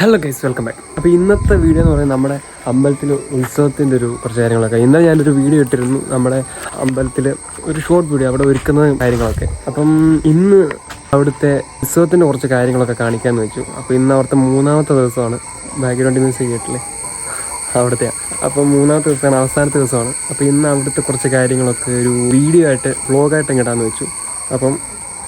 Hello guys welcome back അപ്പോൾ ഇന്നത്തെ video എന്ന് പറയുന്നത് നമ്മുടെ അമ്പലത്തിൽ ഉത്സവത്തിന്റെ ഒരു കുറച്ച് കാര്യങ്ങളൊക്കെ. ഇന്നലെ ഞാനൊരു വീഡിയോ ഇട്ടിരുന്നു നമ്മുടെ അമ്പലത്തിൽ ഒരു ഷോർട്ട് വീഡിയോ അവിടെ ഒരുക്കുന്ന കാര്യങ്ങളൊക്കെ. അപ്പം ഇന്ന് അവിടുത്തെ ഉത്സവത്തിന്റെ കുറച്ച് കാര്യങ്ങളൊക്കെ കാണിക്കാമെന്ന് വെച്ചു. അപ്പോൾ ഇന്ന് അവിടുത്തെ മൂന്നാമത്തെ ദിവസമാണ്. ബാക്ക്ഗ്രൗണ്ട് മ്യൂസിക് കേട്ടില്ലേ? അവിടുത്തെ. അപ്പം മൂന്നാമത്തെ ദിവസമാണ് അവസാനത്തെ ദിവസമാണ്. അപ്പോൾ ഇന്ന് അവിടുത്തെ കുറച്ച് കാര്യങ്ങളൊക്കെ ഒരു വീഡിയോ ആയിട്ട് വ്ളോഗായിട്ട് ഇങ്ങോട്ടാന്ന് വെച്ചു. അപ്പം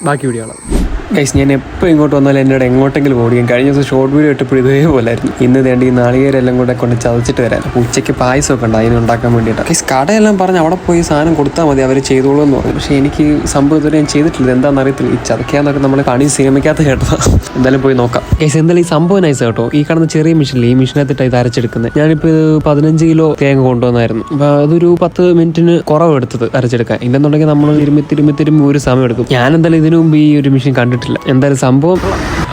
ബാക്കി വീഡിയോ ആണ് ഗൈസ് ഞാൻ എപ്പോൾ ഇങ്ങോട്ട് വന്നാലും എന്നോട് എങ്ങോട്ടെങ്കിലും ഓടിക്കും കഴിഞ്ഞ ദിവസം ഷോർട്ട് വീഡിയോ ഇട്ടപ്പോൾ ഇതേപോലായിരുന്നു. ഇന്ന് വേണ്ടി ഈ നാളികേരെല്ലാം കൂടെ കൊണ്ട് ചതച്ചിട്ട് വരാം. അപ്പോൾ ഉച്ചയ്ക്ക് പായസമൊക്കെ ഉണ്ട് അതിന് ഉണ്ടാക്കാൻ വേണ്ടിയിട്ട്. ഗൈസ് കടയെല്ലാം പറഞ്ഞ് അവിടെ പോയി സാധനം കൊടുത്താൽ മതി അവർ ചെയ്തോളൂ എന്ന് പറഞ്ഞു. പക്ഷേ എനിക്ക് സംഭവം ഇതുവരെ ഞാൻ ചെയ്തിട്ടില്ല. എന്താണെന്ന് അറിയത്തില്ല. ഈ ചതക്കാന്നൊക്കെ നമ്മൾ കണി സിനിമയ്ക്കകത്ത് കേട്ടതാണ് എന്തായാലും പോയി നോക്കാം. ഗൈസ് എന്തായാലും ഈ സംഭവം നൈസ് കേട്ടോ. ഈ കാണുന്ന ചെറിയ മെഷീനിൽ ഈ മെഷീനകത്തിട്ട് ഇത് അരച്ചെടുക്കുന്നത്. ഞാനിപ്പോൾ ഇത് പതിനഞ്ച് കിലോ തേങ്ങ കൊണ്ടുവന്നായിരുന്നു. അപ്പോൾ അതൊരു പത്ത് മിനിറ്റിന് കുറവ് എടുത്തത് അരച്ചെടുക്കാൻ. ഇല്ലെന്നുണ്ടെങ്കിൽ നമ്മൾ തിരുമ്പി തിരുമ്പി തിരുമ്പി ഒരു സമയം എടുക്കും ഞാൻ എന്തായാലും ഇതിനു മുമ്പ് ഈ ഒരു മെഷീൻ കണ്ടിട്ടില്ല. എന്തായാലും സംഭവം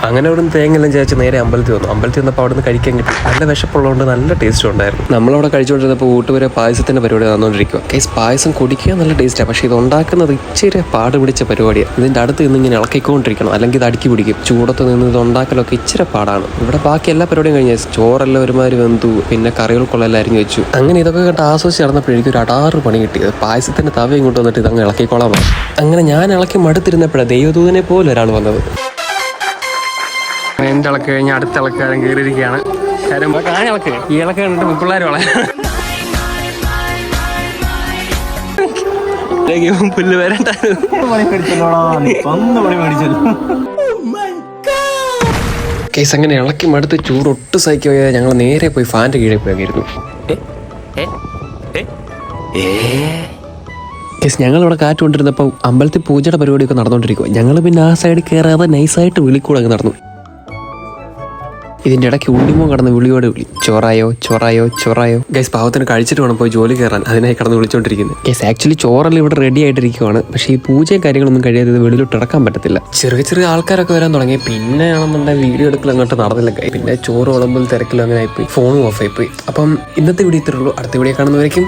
അങ്ങനെ അവിടെ നിന്ന് തേങ്ങയെല്ലാം ചേച്ച് നേരെ അമ്പലത്തിൽ വന്നു. അമ്പലത്തിൽ വന്നപ്പോൾ അവിടെ നിന്ന് കഴിക്കാൻ കിട്ടി. നല്ല വിശപ്പുള്ളതുകൊണ്ട് നല്ല ടേസ്റ്റ് ഉണ്ടായിരുന്നു. നമ്മളവിടെ കഴിച്ചുകൊണ്ടിരുന്നപ്പോൾ ഊട്ടുവരെ പായസത്തിന്റെ പരിപാടി നടന്നുകൊണ്ടിരിക്കുക കേസ് പായസം കുടിക്കുക നല്ല ടേസ്റ്റാണ് പക്ഷേ ഇത് ഉണ്ടാക്കുന്നത് ഇച്ചിരി പാട് പിടിച്ച പരിപാടിയാണ് ഇതിന്റെ അടുത്ത് നിന്ന് ഇങ്ങനെ ഇളക്കിക്കൊണ്ടിരിക്കണം. അല്ലെങ്കിൽ ഇത് അടുക്കി പിടിക്കും. ചൂടത്ത് നിന്ന് ഇത് ഉണ്ടാക്കലൊക്കെ ഇച്ചിരി പാടാണ്. ഇവിടെ ബാക്കി എല്ലാ പരിപാടിയും കഴിഞ്ഞാൽ ചോറെല്ലാം ഒരുമാതിരി വെന്തു. പിന്നെ കറികൾക്കുള്ളെല്ലാം അരിഞ്ഞു വെച്ചു. അങ്ങനെ ഇതൊക്കെ കണ്ട് ആസ്വദിച്ച് നടന്നപ്പോഴേക്കും ഒരു അടാറ് പണി കിട്ടിയത് പായസത്തിന്റെ തവ ഇങ്ങോട്ട് വന്നിട്ട് ഇതങ്ങ് അങ്ങ് ഇളക്കിക്കോളാം അങ്ങനെ ഞാൻ ഇളക്കി മടുത്തിരുന്നപ്പോഴാണ് ദൈവദൂതനെ പോലെ ഒരാൾ വന്നത്. എന്റെ ഇളക്ക് കഴിഞ്ഞ് അടുത്ത ഇളക്കാരൻ കയറിയിരിക്കുകയാണ്. കാര്യം കാണി ഇളക്ക്. ഈ ഇളക്ക് കണ്ടിട്ട് പിള്ളേർ വളരെ പുല്ല് വരണ്ടായിരുന്നു കേസ് അങ്ങനെ ഇളക്കി മടുത്ത് ചൂട് ഒട്ടും സഹിക്കുക ഞങ്ങൾ നേരെ പോയി ഫാന്റെ കീഴിൽ പോയിരുന്നു കേസ് ഞങ്ങളിവിടെ കാറ്റ് കൊണ്ടിരുന്നപ്പോൾ അമ്പലത്തിൽ പൂജയുടെ പരിപാടിയൊക്കെ നടന്നുകൊണ്ടിരിക്കുക ഞങ്ങൾ പിന്നെ ആ സൈഡിൽ കയറാതെ നൈസായിട്ട് വിളിക്കൂടെ അങ്ങ് നടന്നു. ഇതിന്റെ ഇടയ്ക്ക് ഉണ്ണിമോ കടന്ന് വിളിയോടെ വിളി. ചോറായോ ചോറായോ ചോറായോ. ഗൈസ് പാവത്തിന് കഴിച്ചിട്ട് വേണം പോയി ജോലി കയറാൻ. അതിനായി കടന്ന് വിളിച്ചോണ്ടിരിക്കുന്നത് ഗൈസ് ആക്ച്വലി ചോറെല്ലാം ഇവിടെ റെഡി ആയിട്ടിരിക്കുവാണ്. പക്ഷേ ഈ പൂജയും കാര്യങ്ങളൊന്നും കഴിയാതെ വെളിയിലോട്ട് ഇറക്കാൻ പറ്റത്തില്ല. ചെറിയ ചെറിയ ആൾക്കാരൊക്കെ വരാൻ തുടങ്ങി. പിന്നെ ആണെന്നുണ്ടെങ്കിൽ വീഡിയോ എടുക്കൽ അങ്ങോട്ട് നടന്നില്ല. പിന്നെ ചോറ് വിളമ്പോൾ തിരക്കിലും അങ്ങനെ ആയിപ്പോയി. ഫോണും ഓഫ് ആയിപ്പോയി. അപ്പം ഇന്നത്തെ വീഡിയോ ഇത്രയുള്ളൂ അടുത്ത വീഡിയോ കാണുന്നവരേക്കും